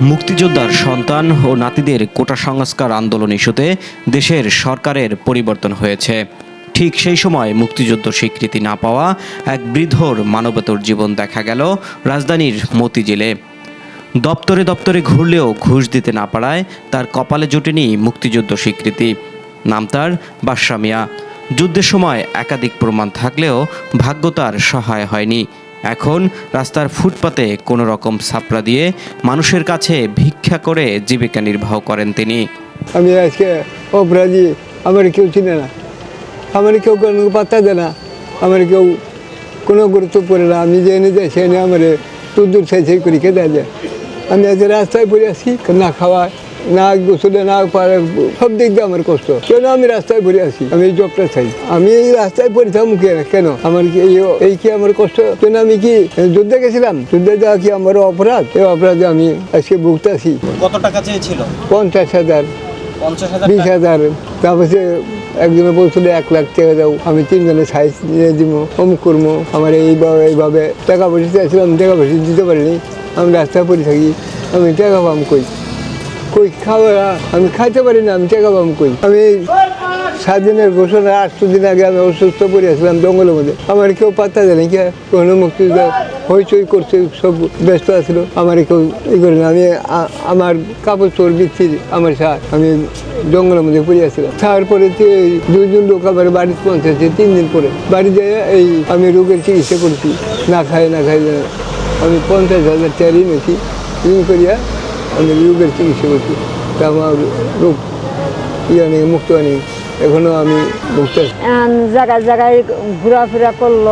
মুক্তিযোদ্ধার সন্তান ও নাতিদের কোটা সংস্কার আন্দোলন ইস্যুতে দেশের সরকারের পরিবর্তন হয়েছে। ঠিক সেই সময় মুক্তিযুদ্ধ স্বীকৃতি না পাওয়া এক বৃদ্ধর মানবতর জীবন দেখা গেল রাজধানীর মতিঝিলে। দপ্তরে দপ্তরে ঘুরলেও ঘুষ দিতে না পারায় তার কপালে জোটেনি মুক্তিযুদ্ধ স্বীকৃতি। নাম তার বাদশা মিয়া। যুদ্ধের সময় একাধিক প্রমাণ থাকলেও ভাগ্য তার সহায় হয়নি। এখন রাস্তার ফুটপাতে কোনো রকম ছাপড়া দিয়ে মানুষের কাছে ভিক্ষা করে জীবিকা নির্বাহ করেন তিনি। আমি আজকে অপরাধী, আমার কেউ চিনে না। আমার কেউ কোনো পাত্তা দেয় না। আমার কেউ কোনো গুরুত্ব পড়ে না। আমি জেনে যাই সেনে আমার দূর দূর সাই সাই করে খেতে যায় আমি আজকে রাস্তায় পড়ে আসি না খাওয়া না গোসলে না পারে সব দিক দিয়ে আমার কষ্ট। কেন আমি রাস্তায় পড়ে আসি আমি এই জবটা চাই। আমি এই রাস্তায় পড়ে থাকুন কেন? আমার কি এই এই কি আমার কষ্ট? কেন আমি কি যুদ্ধে গেছিলাম? যুদ্ধে যাওয়া কি আমার অপরাধ? এই অপরাধে আমি আজকে ভুগতে আসি কত টাকা চেয়েছিল? পঞ্চাশ হাজার। বিশ? হাজার। তারপরে একজনে বলছিল এক লাখ টাকা দাও। আমি তিনজনের সাইজ নিয়ে দিব অমুক করব। আমার এইভাবে এইভাবে টাকা পয়সা চাইছিলাম টাকা পয়সা দিতে পারিনি। আমি রাস্তায় পড়ে থাকি। আমি টাকা পাম কই? কই, খাওয়া আমি খাইতে পারি না, আমি টাকা পাম কই? আমি সাত দিনের ঘোষণা আটশো দিন আগে আমি অসুস্থ পড়ে আসলাম জঙ্গলের মধ্যে। আমার কেউ পাত্তা দেয় না কে কোনো মুক্তিযোদ্ধা হইচই করছে, সব ব্যস্ত আছিল। আমার কেউ ই করে না, আমি আমার কাপড় চোর বিচ্ছি আমার সার আমি জঙ্গলের মধ্যে পড়ে আসছিলাম এই দুইজন লোক আমার বাড়িতে পৌঁছেছে, তিন দিন পরে। বাড়ি যেয়ে এই আমি রোগের চিকিৎসা করছি। না খাই না খাই আমি পঞ্চাশ হাজার টাকা ঋণ করিয়া আমি রোগের চিকিৎসা করছি। তা আমার রোগ ইয়ে নেই, মুক্ত নেই এখনও আমি। এখন জায়গায় জায়গায় ঘোরাফেরা করল।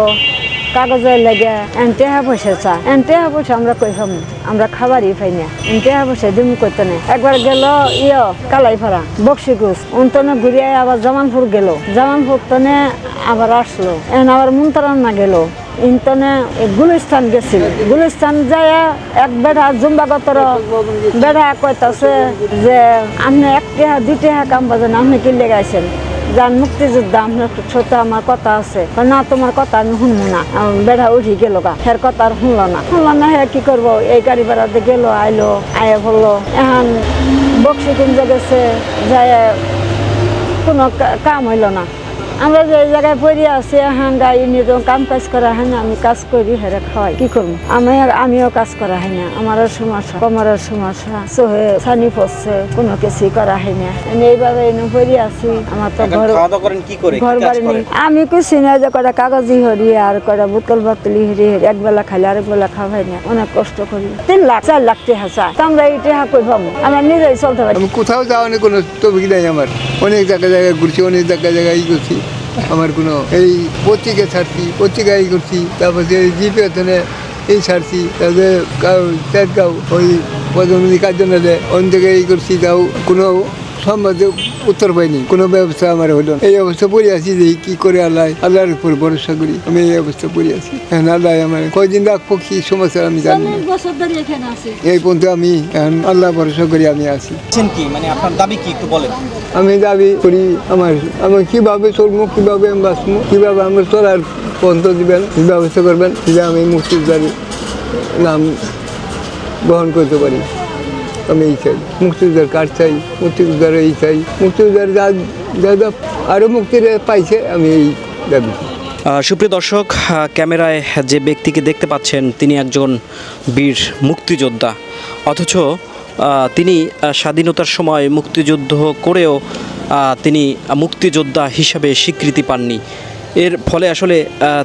কাগজের লেগে এন টেহা পয়সা চা, এনতে টেহা পয়সা আমরা কই পাবো আমরা খাবারই পাই না। এন টেহা পয়সা দিম করতে নেই একবার গেল ইয় কালাইপাড়া বক্সিগুস অন্তনে ঘুরিয়ে আবার জামানপুর গেল। জামানপুর তনে আবার আসলো। এখন আবার মুন্তারান না গেল ইন্তনে গুলিস্তান গেছিল। গুলিস্তান যায় এক বেড়া জুম্বাগতর বেড়া কইতাছে যে আপনি এক টেহা দুই টেহা কাম বাজেন আপনি কি লেগাইছেন? যান, মুক্তিযোদ্ধা দাম ছোট, আমার কথা আছে। না, তোমার কথা আমি শুনব না। বেড়া উঠি গেল গা। হের কথা আর শুনলো না। শুনলো না হ্যাঁ কি করব? এই গাড়ি ভাড়াতে গেলো, আইলো, আয়ে বলল এখন বক্সি কিনতে গেছে, যায় কোনো কাম হইল না। আমরা যে জায়গায় পড়ে আছি হ্যাঁ গাই নিয়ে কাম কাজ করা হয় না আমি কাজ করি হেরে খাওয়াই। কি করব? আমি আর- আমিও কাজ করা হয় না আমারও সমস্যা কমরের সমস্যা। সোহে ছানি পড়ছে কোনো কিছুই করা হয় না। এইভাবে এনে পড়ে আছি আমার তো ঘর ঘর বাড়ি নেই। আমি কিছু না যে কটা কাগজি হরি আর কটা বোতল বাতলি হরি হরি এক বেলা খাইলে আরেক বেলা খাওয়াই না অনেক কষ্ট করি। তিন লাখ চার লাখ টাকা চাই তো আমরা এই টাকা কই পাবো? আমরা নিজেই চলতে পারি। কোথাও যাওয়া নেই কোনো তবিক নাই আমার। অনেক জায়গায় জায়গায় ঘুরছি অনেক জায়গায় জায়গায় ই করছি। আমার কোনো এই পত্রিকা ছাড়ছি পত্রিকা করছি, তারপরে জিপে ওখানে এই ছাড়ছি তাদের কাউ ওই পদোন্নতি কার্যালয়ে অন্য জায়গায় এই করছি, তাও কোনো সম্বন্ধে উত্তর পাইনি কোনো ব্যবস্থা আমার হলো এই অবস্থা পড়ে আছি যে কি করে আল্লাহ আল্লাহর উপর ভরসা করি। আমি এই অবস্থা পড়ে আছি। এখন আল্লাহ আমার কয়দিন রাখব কি সমস্যা আমি জানি এই পর্যন্ত আমি এখন আল্লাহ ভরসা করি আমি আছি। কি? মানে আপনার দাবি কি? একটু বলেন। আমি দাবি করি আমার আমি কীভাবে চলবো কীভাবে আমি বাঁচবো কীভাবে আমার চলার পন্থ দিবেন কি ব্যবস্থা করবেন যে আমি মুক্তিযোদ্ধার নাম গ্রহণ করতে পারি। আমি এই চাই। মুক্তিযোদ্ধার কার্ড চাই, মুক্তিযোদ্ধার এই চাই। মুক্তিযোদ্ধার যা যা যা আরও মুক্তির পাইছে, আমি এই দাবি সুপ্রিয় দর্শক ক্যামেরায় যে ব্যক্তিকে দেখতে পাচ্ছেন, তিনি একজন বীর মুক্তিযোদ্ধা। অথচ তিনি স্বাধীনতার সময় মুক্তিযুদ্ধ করেও তিনি মুক্তিযোদ্ধা হিসাবে স্বীকৃতি পাননি। এর ফলে আসলে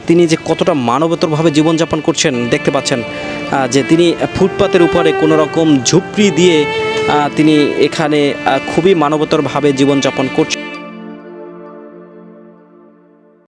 তিনি যে কতটা মানবতরভাবে জীবনযাপন করছেন, দেখতে পাচ্ছেন যে তিনি ফুটপাতের উপরে কোনো রকম ঝুপড়ি দিয়ে তিনি এখানে খুবই মানবতরভাবে জীবনযাপন করছেন।